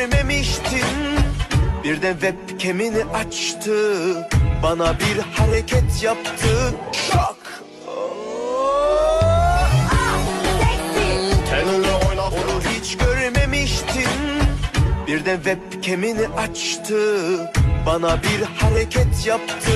görmemiştim Birden webcam'ini açtı. Bana bir hareket yaptı. Şok Tenörle oyna. Onu hiç görmemiştim Birden webcam'ini açtı. Bana bir hareket yaptı.